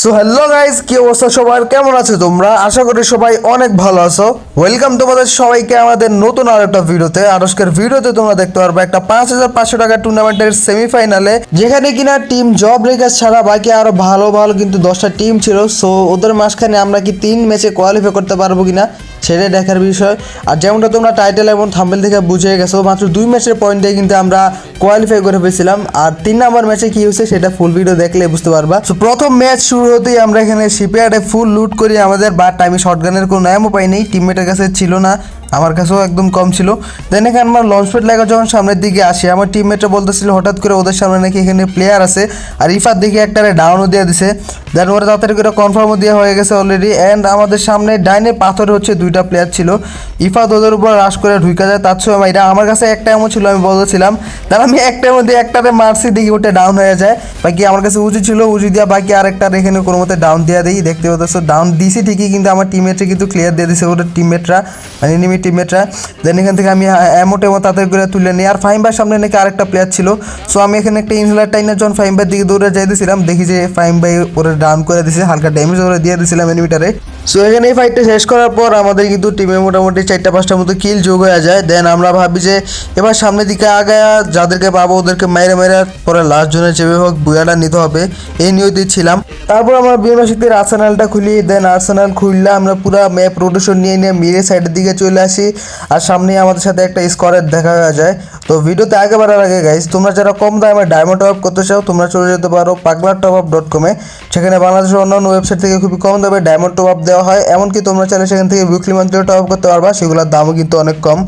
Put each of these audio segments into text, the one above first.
So hello guys কি অবস্থা সবার? কেমন আছো তোমরা? আশা করি সবাই অনেক ভালো আছো। ওয়েলকাম তোমাদের সবাইকে আমাদের নতুন আর একটা ভিডিওতে। আরস্কের ভিডিওতে তোমরা দেখতে পারবে একটা পাঁচ হাজার পাঁচশো টাকা টুর্নামেন্টের সেমিফাইনালে যেখানে কিনা টিম জব রেখার ছাড়া বাকি আরও ভালো ভালো কিন্তু দশটা টিম ছিল। সো ওদের মাঝখানে আমরা কি তিন ম্যাচে কোয়ালিফাই করতে পারব কিনা? সেটাই দেখার বিষয়। আর যেমনটা তোমরা টাইটেল এবং থাম্বেল থেকে বুঝে গেছো, মাত্র দুই ম্যাচের পয়েন্ট দিয়ে কিন্তু আমরা কোয়ালিফাই করে ফেলেছিলাম। আর তিন নাম্বার ম্যাচে কি হয়েছে সেটা ফুল ভিডিও দেখলে বুঝতে পারবা। তো প্রথম ম্যাচ শুরু হতেই আমরা এখানে শিপইয়ার্ডে ফুল লুট করি। আমাদের বাট আমি শর্টগানের কোনো নামও পাই নেই টিমমেটের কাছে ছিল না, আমার কাছেও একদম কম ছিল। দেন এখানে আমার লঞ্চ প্যাড লাগা যখন সামনের দিকে আসি, আমার টিমমেটরা বলতেছিল, হঠাৎ করে ওদের সামনে নাকি এখানে প্লেয়ার আছে। আর ইফার দিকে একটা ডাউনও দিয়ে দিছে। দেন ওরা তাড়াতাড়ি করে কনফার্মও দেওয়া হয়ে গেছে অলরেডি অ্যান্ড আমাদের সামনে ডাইনে পাথর হচ্ছে দুইটা প্লেয়ার ছিল। ইফাত ওদের উপর রাশ করে ঢুকে যায়। তার সময় এটা আমার কাছে একটা এমন ছিল, আমি বলতেছিলাম তার আমি একটার মধ্যে একটাতে মারছি দেখি ওটা ডাউন হয়ে যায়। বাকি আমার কাছে উঁচু ছিল উঁচু দিয়া বাকি আরেকটার এখানে কোনো মতে ডাউন দেওয়া দিই। দেখতে পাচ্ছ ডাউন দিছি ঠিকই, কিন্তু আমার টিমমেটরা কিন্তু ক্লিয়ার দিয়ে দিছে, ওদের টিমমেটরা মানে এনিমি টিমমেটরা দেন এখান থেকে আমি এমো টেমো তাদের করে তুলে নিই। আর ফাইমবার সামনে নাকি আরেকটা প্লেয়ার ছিল। সো আমি এখানে একটা ইনহেলার টাইনার যখন ফাইমবার দিকে দৌড়ে যাইতেছিলাম দেখি যে ফাইম ভাই ওরা ডাউন করে দিছে, হালকা ড্যামেজ ওরা দিয়ে দিয়েছিলাম এনিমিটারে সো এখানে এই ফাইটটা শেষ করার পর আমাদের কিন্তু টিমে মোটামুটি চারটা, পাঁচটার মতো কিল যোগ হয়ে যায়। দেন আমরা ভাবি যে এবার সামনের দিকে আগায়া যাদেরকে পাবো ওদেরকে মেরে মেরে পরে লাস্ট জনের চেপে হোক বুয়াটা নিতে হবে। এই নিয়তি ছিলাম। তারপর আমরা বিমান শক্তির আর্সেনালটা খুলি। দেন আর্সেনাল খুললে আমরা পুরো ম্যাপ রোটেশন নিয়ে নিয়ে মিরে সাইডের দিকে চলে আসি। আর সামনে আমাদের সাথে একটা স্কোয়ারের দেখা হয়ে যায়। তো ভিডিওতে আগে বাড়ার আগে গাইজ তোমরা যারা কম দামে ডায়মন্ড টপ করতে চাও, তোমরা চলে যেতে পারো পাগলা টপ আপ ডট কমে সেখানে বাংলাদেশের অন্যান্য ওয়েবসাইট থেকে খুবই কম দামে ডায়মন্ড টপ আপ দেওয়া হয়। এমনকি তোমরা চাইলে সেখান থেকে উইকলি মান্থলিও টপ করতে পারবা, সেগুলোর দামও কিন্তু অনেক কম।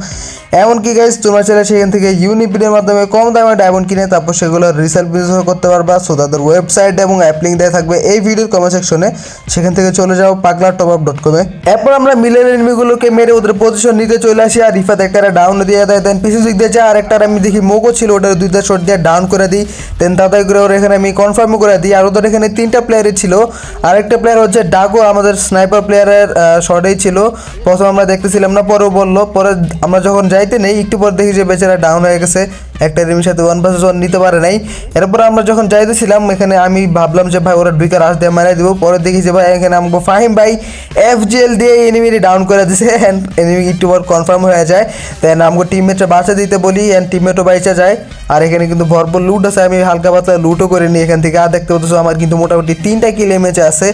এমনকি গাইজ তোমরা চাইলে সেখান থেকে ইউনিপিনের মাধ্যমে কম দামে ডায়মন্ড কিনে তারপর সেগুলো রিসেল বিজনেস করতে পারবা। সো তাদের ওয়েবসাইট এবং অ্যাপ লিঙ্ক দেওয়া থাকবে এই ভিডিওর কমেন্ট সেকশনে সেখান থেকে চলে যাও পাগলা টপ আপ ডট কমে এরপর আমরা মিলের এনিমিগুলোকে মেরে ওদের পজিশন নিতে চলে আসি আর রিফাত একটা ডাউন দিয়ে দেয় দেন পিছু দিক দিয়ে যায়, আর একটা আমি দেখি মোগো ছিল, ওটার দুইটা শট দিয়ে ডাউন করে দিই। দেন তাড়াতাড়ি করে ওর এখানে আমি কনফার্মও করে দিই, আর ওদের এখানে তিনটা প্লেয়ারই ছিল। আরেকটা প্লেয়ার হচ্ছে ডাগো আমাদের স্নাইপার প্লেয়ারের শটেই ছিল। প্রথম আমরা দেখতেছিলাম না, পরেও বলল, পরে আমরা যখন যাইতে নেই, একটু পর দেখি যে বেচারা ডাউন হয়ে গেছে। একটা রিমির সাথে ওয়ান ভার্সেস ওয়ান নিতে পারে নাই। এরপর আমরা যখন যাইতেছিলাম, এখানে আমি ভাবলাম যে ভাই, ওরা দুইটা রাশ দিয়ে মারাই দিব। পরে দেখি যে ভাই, এখানে আমাকে ফাহিম ভাই এফ জিএল দিয়ে এনিমিটি ডাউন করে দিছে। অ্যান্ড এনিমি একটু পর কনফার্ম হয়ে যায়। দেন আমাকে টিমমেটরা বাঁচা দিতে বলি অ্যান্ড টিমমেটও বাইচা যায়। আর এখানে কিন্তু ভরপুর লুট আছে। আমি হালকা পাতলা লুটও করে নিই এখান থেকে। আর দেখতে পাচ্ছ, আমার কিন্তু মোটামুটি তিনটা কিল এমেছে আছে।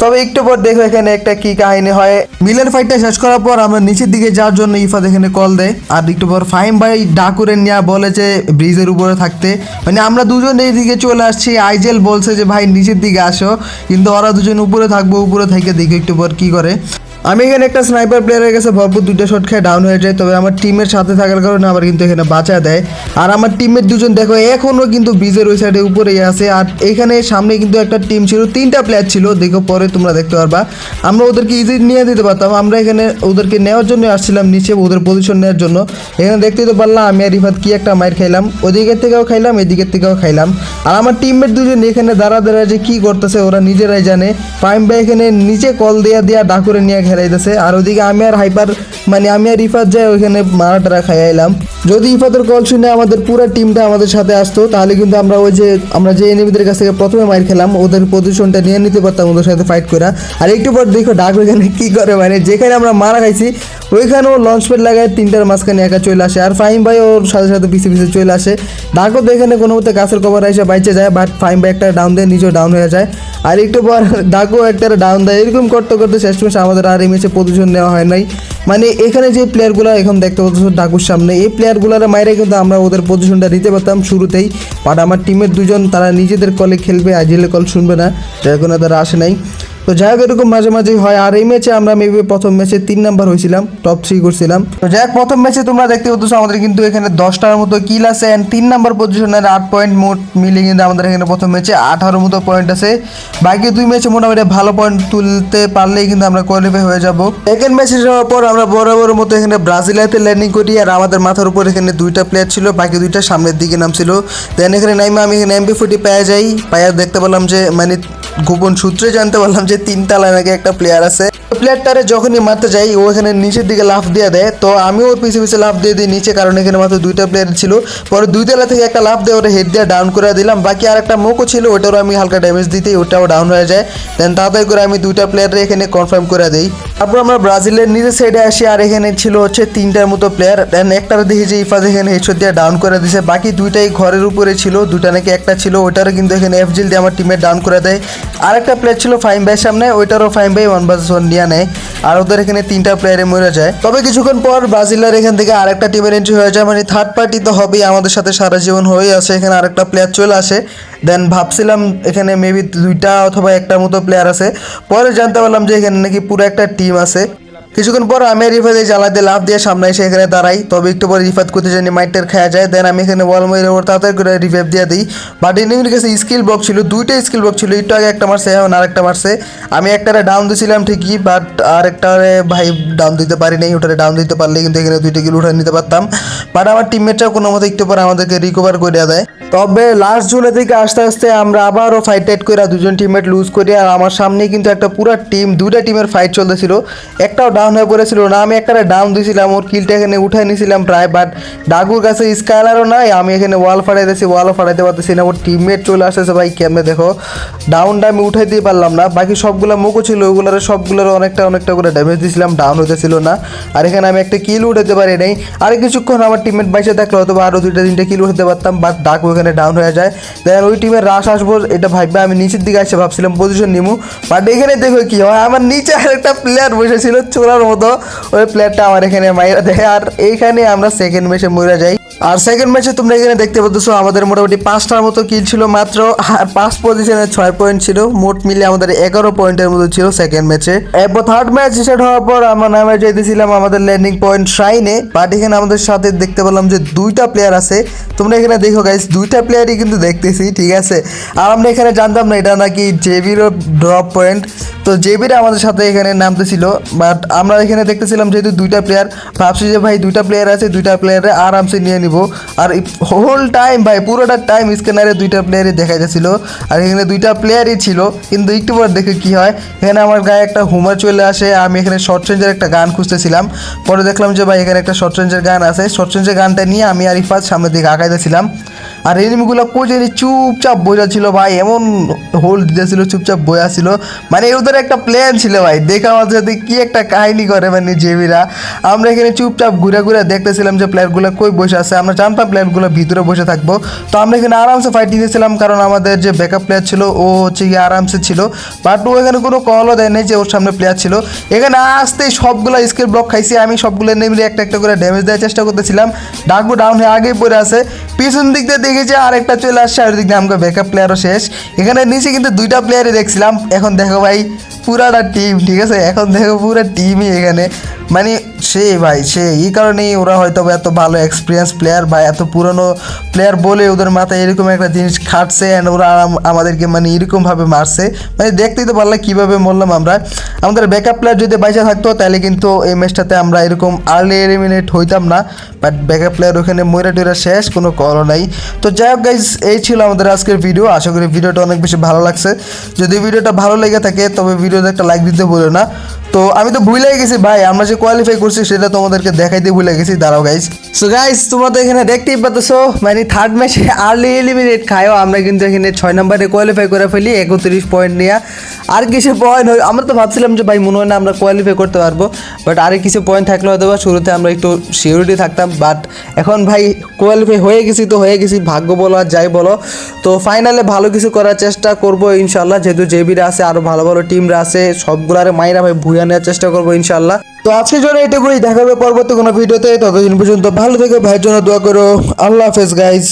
তবে একটু পর দেখো এখানে একটা কি কাহিনী হয়। মিলের ফাইটটা শেষ করার পর আমরা নিচের দিকে যাওয়ার জন্য ইফাত এখানে কল দেয়। আর একটু পর ফাইম ভাই ডাকুরে নিয়ে বলে যে ব্রিজের উপরে থাকতে। মানে আমরা দুজন এই দিকে চলে আসছি, আইজেল বলছে যে, ভাই, নিচের দিকে আসো। কিন্তু ওরা দুজন উপরে থাকব, উপরে থেকে দেখি একটু পর কী করে। আমি এখানে একটা স্নাইপার প্লেয়ারের কাছে ভরপুর দুইটা শট খেয়ে ডাউন হয়ে যায়, তবে আমার টিমের সাথে থাকার কারণে আবার কিন্তু এখানে বাঁচা দেয়। আর আমার টিমের দুজন দেখো এখনও কিন্তু ব্রিজের ওই সাইডে উপরেই আছে, আর এখানে সামনে কিন্তু একটা টিম ছিল, তিনটা প্লেয়ার ছিল, দেখো পরে তোমরা দেখতে পারবা। আমরা ওদেরকে ইজি নিয়ে দিতে পারতাম, আমরা এখানে ওদেরকে নেওয়ার জন্য আসছিলাম নিচে, ওদের পজিশন নেওয়ার জন্য। এখানে দেখতেই তো পারলাম আমি আর রিফাত কি একটা মাইর খাইলাম, ওদিকের থেকেও খাইলাম, এদিকের থেকেও খাইলাম। আর আমার টিমমেট দুজন এখানে দাঁড়া দাঁড়া যে কী করতেছে, ওরা নিজেরাই জানে। ফাইম ভাই এখানে নিচে কল দেয়া দেয়া ডাকুরে নিয়ে ঘেরাইতেছে আর ওদিকে আমি আর হাইপার মানে আমি আর ইফাত যাই ওইখানে মারা টারা খাইলাম যদি ইফাতের কল শুনে আমাদের পুরো টিমটা আমাদের সাথে আসতো, তাহলে কিন্তু আমরা ওই যে, আমরা যে এনিমিদের কাছ থেকে প্রথমে মার খেলাম, ওদের পজিশনটা নিয়ে নিতে পারতাম ওদের সাথে ফাইট করা আর একটু পর দেখো ডাক ওইখানে কী করে মানে যেখানে আমরা মারা খাইছি, ওইখানেও লঞ্চ প্যাড লাগায় তিনটার মাঝখানে একা চলে আসে। আর ফাইম ভাই ওর সাথে সাথে পিছে পিছে চলে আসে। ডাকও তো এখানে কোনো মতে গাছের কভার এসে বাইচে যায় বাট ফাইম ভাই একটা ডাউন দেয়, নিজেও ডাউন হয়ে যায়। আর একটু পর ডাকু একটা ডাউন দেয়। এরকম করতে করতে শেষ শেষমেশ আমাদের আর এই ম্যাচে পজিশন নেওয়া হয় নাই। মানে এখানে যে প্লেয়ারগুলো এখন দেখতে পাচ্ছ ডাকুর সামনে, এই প্লেয়ারগুলোর মাইরে কিন্তু আমরা ওদের পজিশনটা নিতে পারতাম শুরুতেই। বাট আমার টিমের দুজন, তারা নিজেদের কলে খেলবে আজিলে কল শুনবে না। যার কোনো তারা আসে নাই। তো যাই হোক, এরকম মাঝে মাঝে হয়। আর এই ম্যাচে আমরা মেবি প্রথম ম্যাচে তিন নাম্বার হয়েছিলাম টপ থ্রি করছিলাম। তো যাই হোক, প্রথম ম্যাচে তোমরা দেখতে পাচ্ছ আমাদের কিন্তু এখানে দশটার মতো কিল আছে অ্যান্ড তিন নাম্বার পজিশনের আট পয়েন্ট মোট মিলে কিন্তু আমাদের এখানে প্রথম ম্যাচে আঠারো মতো পয়েন্ট আছে। বাকি দুই ম্যাচে মোটামুটি ভালো পয়েন্ট তুলতে পারলেই কিন্তু আমরা কোয়ালিফাই হয়ে যাব। সেকেন্ড ম্যাচে যাওয়ার পর আমরা বরাবর মতো এখানে ব্রাজিলিয়াতে ল্যান্ডিং করি আর আমাদের মাথার উপর এখানে দুইটা প্লেয়ার ছিল, বাকি দুইটা সামনের দিকে নামছিল। দেন এখানে নাইমা, আমি এখানে এমপি ফুটি পেয়ে যাই। পায়া দেখতে পেলাম যে মানে গোপন সূত্রে জানতে পারলাম যে তিন তালায় নাকি একটা প্লেয়ার আছে। প্লেয়ারটারে যখনই মারতে যাই, ও এখানে নিচের দিকে লাফ দিয়ে দেয়। তো আমিও ওর পিছে পিছে লাফ দিয়ে দিই নিচে, কারণ এখানে মাত্র দুইটা প্লেয়ার ছিল। পরে দুই তলা থেকে একটা লাফ দিয়ে ওটা হেড দিয়ে ডাউন করে দিলাম। বাকি আর একটা মোকো ছিল, ওটারও আমি হালকা ড্যামেজ দিতেই ওটাও ডাউন হয়ে যায়। দেন তাড়াতাড়ি করে আমি দুইটা প্লেয়ারে এখানে কনফার্ম করে দিই। তারপর আমরা ব্রাজিলের নিজের সাইডে আসি, আর এখানে ছিল হচ্ছে তিনটার মতো প্লেয়ার দেন একটার দেখি যে ইফাজ এখানে হেডশট দিয়ে ডাউন করে দিয়েছে বাকি দুইটাই ঘরের উপরে ছিল দুটা নাকি একটা ছিল, ওটারও কিন্তু এখানে এফজিল দিয়ে আমার টিমে ডাউন করে দেয়। আর একটা প্লেয়ার ছিল ফাইম ভাইয়ের সামনে, ওইটারও ফাইম ভাই ওয়ান বাস ওয়ান নিয়ে নেয়। আর ওদের এখানে তিনটা প্লেয়ারে মরে যায়। তবে কিছুক্ষণ পর ব্রাজিলের এখান থেকে আরেকটা টিমের এন্ট্রি হয়ে যায় মানে থার্ড পার্টি তো হবেই, আমাদের সাথে সারা জীবন হয়েই আছে, এখানে আরেকটা প্লেয়ার চলে আসে। দেন ভাবছিলাম এখানে মেবি দুইটা অথবা একটা মতো প্লেয়ার আছে। পরে জানতে পারলাম যে এখানে নাকি পুরো একটা টিম আছে। কিছুক্ষণ পর আমি আর রিফাতে জ্বালাতে লাভ দিয়ে সামনে এসে এখানে দাঁড়াই। তবে একটু পরে রিফাত করতে জানি মাইটের খাওয়া যায়। দেন আমি এখানে ওয়াল মেরে ওর তাড়াতাড়ি করে রিভাইভ দিয়ে দিই। বাট এনিমির কাছে স্কিল বক্স ছিল, দুইটা স্কিল বক ছিল। একটু আগে একটা মারছে, এখন আরেকটা মারছে। আমি একটারে ডাউন দিয়েছিলাম ঠিকই বাট আরেকটারে ভাই ডাউন দিতে পারি নাই। ওটারে ডাউন দিতে পারলে কিন্তু এখানে দুইটা কিল উঠে নিতে পারতাম। বাট আমার টিমমেটরাও কোনো মতো একটু পরে আমাদেরকে রিকভার করে দেয়। তবে লাস্ট জুনে থেকে আস্তে আস্তে আমরা আবারও ফাইট টাইট করে দুজন টিমমেট লুজ করি। আর আমার সামনে কিন্তু একটা পুরো টিম দুইটা টিমের ফাইট চলতেছিল। একটাও ডাউন হয়ে পড়েছিল। না, আমি একটা ডাউন দিয়েছিলাম ওর কিলটা এখানে উঠাই নিয়েছিলাম প্রায় বাট ডাকুর কাছে স্কাইলারও নাই, আমি এখানে ওয়াল ফাটাইতেছি ওয়ালও ফাটাইতে পারতেছি না, ওর টিমমেট চলে আসতেছে ভাই, কেমনে দেখো? ডাউনটা আমি উঠাই দিয়ে পারলাম না, বাকি সবগুলো মুখো ছিল, ওগুলোর সবগুলোর অনেকটা অনেকটা করে ড্যামেজ দিয়েছিলাম ডাউন হতেছিল না। আর এখানে আমি একটা কিল উঠাতে পারি নাই, আর কিছুক্ষণ আমার টিমমেট বাইসে থাকলে হয়তো আরও দুইটা, তিনটা কিল উঠাতে পারতাম বাট ডাকু এখানে ডাউন হয়ে যায়। দেন ওই টিমের রাশ আসব, এটা ভাববে, আমি নিচের দিকে এসে ভাবছিলাম পজিশন নিমু বাট এখানে দেখো কি হয়, আমার নিচে আরেকটা প্লেয়ার বসেছিল চোরার মতো ওই প্লেয়ারটা আমার এখানে মাইরা দেয়। আর এইখানে আমরা সেকেন্ড ম্যাচে মরে যাই। আর সেকেন্ড ম্যাচে তোমরা এখানে দেখতে পাচ্ছ, আমাদের মোটামুটি পাঁচটার মতো কিল ছিল, মাত্র পাঁচ পজিশনে ছয় পয়েন্ট ছিল। মোট মিলে আমাদের এগারো পয়েন্টের মতো ছিল সেকেন্ড ম্যাচে এরপর থার্ড ম্যাচ স্টার্ট হওয়ার পর আমরা নামে যেতেছিলাম আমাদের ল্যান্ডিং পয়েন্ট শাইনে বাট এখানে আমাদের সাথে দেখতে পেলাম যে দুইটা প্লেয়ার আছে। তোমরা এখানে দেখো গাইস দুইটা প্লেয়ারই কিন্তু দেখতেছি, ঠিক আছে? আর আমরা এখানে জানতাম না এটা নাকি জেবিরও ড্রপ পয়েন্ট তো জেবিরা আমাদের সাথে এখানে নামতেছিল। বাট আমরা এখানে দেখতেছিলাম যেহেতু দুইটা প্লেয়ার ভাবছি যে ভাই দুইটা প্লেয়ার আছে, দুইটা প্লেয়ারে আরামসে নিয়ে নিব। আর হোল টাইম ভাই, পুরোটা টাইম স্ক্যানারে দুইটা প্লেয়ারই দেখা যাচ্ছিল আর এখানে দুইটা প্লেয়ারই ছিল। কিন্তু একটু পর দেখে কি হয়, এখানে আমার গায়ে একটা হুমার চলে আসে। আমি এখানে শর্ট রেঞ্জের একটা গান খুঁজতেছিলাম। পরে দেখলাম যে ভাই, এখানে একটা শর্ট রেঞ্জের গান আছে। শর্ট রেঞ্জের গানটা নিয়ে আমি আর ইফাজ সামনের দিকে আগাইতেছিলাম। আর এনিমিগুলো কোচের চুপচাপ বোঝা ছিল ভাই, এমন হোল্ড দিয়েছিল চুপচাপ বয়া ছিল। মানে ওদের একটা প্ল্যান ছিল ভাই, দেখা আমাদের সাথে কি একটা কাহিনী করে মানে জেবিরা। আমরা এখানে চুপচাপ ঘুরে ঘুরে দেখতেছিলাম যে প্লেয়ারগুলো কই বসে আছে, আমরা জানতাম প্লেয়ারগুলো ভিতরে বসে থাকব। তো আমরা এখানে আরামসে ফাইট দিতেছিলাম, কারণ আমাদের যে ব্যাকআপ প্লেয়ার ছিল, ও হচ্ছে গিয়ে আরামসে ছিল। বাট ও এখানে কোনো কলও দেয় নাই যে ওর সামনে প্লেয়ার ছিল। এখানে আসতেই সবগুলো স্কেল ব্লক খাইছি, আমি সবগুলো নেমে একটা একটা করে ড্যামেজ দেওয়ার চেষ্টা করতেছিলাম। ডাকবো ডাউন হয়ে আগেই পড়ে আছে। পিছন দিক দিয়ে দেখেছি আর একটা চলে আসছে আর দিক দিয়ে আমাকে ব্যাকআপ প্লেয়ারও শেষ। এখানে নিচে কিন্তু দুইটা প্লেয়ারই দেখছিলাম। এখন দেখো ভাই পুরাটা টিম ঠিক আছে? এখন দেখো পুরো টিমই এখানে। মানে সে ভাই, সে, এই কারণেই ওরা হয়তো এত ভালো এক্সপিরিয়েন্স প্লেয়ার বা এত পুরনো প্লেয়ার বলে ওদের মাথায় এরকম একটা জিনিস খাটছে অ্যান্ড ওরা আমাদেরকে মানে এরকমভাবে মারছে। মানে দেখতেই তো পারলে কীভাবে মরলাম আমরা। আমাদের ব্যাকআপ প্লেয়ার যদি বাইচা থাকতো, তাহলে কিন্তু এই ম্যাচটাতে আমরা এরকম আর্লি এলিমিনেট হইতাম না। বাট ব্যাকআপ প্লেয়ার ওখানে ময়রা টুরা শেষ, কোনো কলও নাই। তো যাই হোক গাইজ এই ছিল আমাদের আজকের ভিডিও আশা করি ভিডিওটা অনেক বেশি ভালো লাগছে। যদি ভিডিওটা ভালো লেগে থাকে, তবে ভিডিওতে একটা লাইক দিতে বলে না। তো আমি তো ভুলে গেছি ভাই, আমরা যে কোয়ালিফাই করছি সেটা তোমাদেরকে দেখাইতে ভুলে গেছি, দাঁড়াও গাইজ সো গাইজ তোমরা তো এখানে দেখতেই পাচ্ছ মানে থার্ড ম্যাচে আর্লি এলিমিনেট খায়ও, আমরা কিন্তু এখানে ছয় নম্বরে কোয়ালিফাই করে ফেলি, একত্রিশ পয়েন্ট নিয়ে। আর কিছু পয়েন্ট হয় আমরা তো ভাবছিলাম যে ভাই মনে হয় না আমরা কোয়ালিফাই করতে পারব বাট আরে কিছু পয়েন্ট থাকলে হয়তো বা শুরুতে আমরা একটু সিউরিটি থাকতাম বাট এখন ভাই কোয়ালিফাই হয়ে গেছি তো হয়ে গেছি, ভাগ্য বলো আর যাই বলো। তো ফাইনালে ভালো কিছু করার চেষ্টা করব ইনশাল্লাহ যেহেতু জেবিরা আছে আরও ভালো ভালো টিমরা আছে, সবগুলারে মাইরা ভাই ভুয়া নেওয়ার চেষ্টা করব ইনশাল্লাহ তো আজকে জন্য এটুকুই, দেখা হবে পরবর্তী কোনো ভিডিওতে। ততদিন পর্যন্ত ভালো থেকে, ভাইয়ের জন্য দোয়া করো। আল্লাহ হাফেজ গাইজ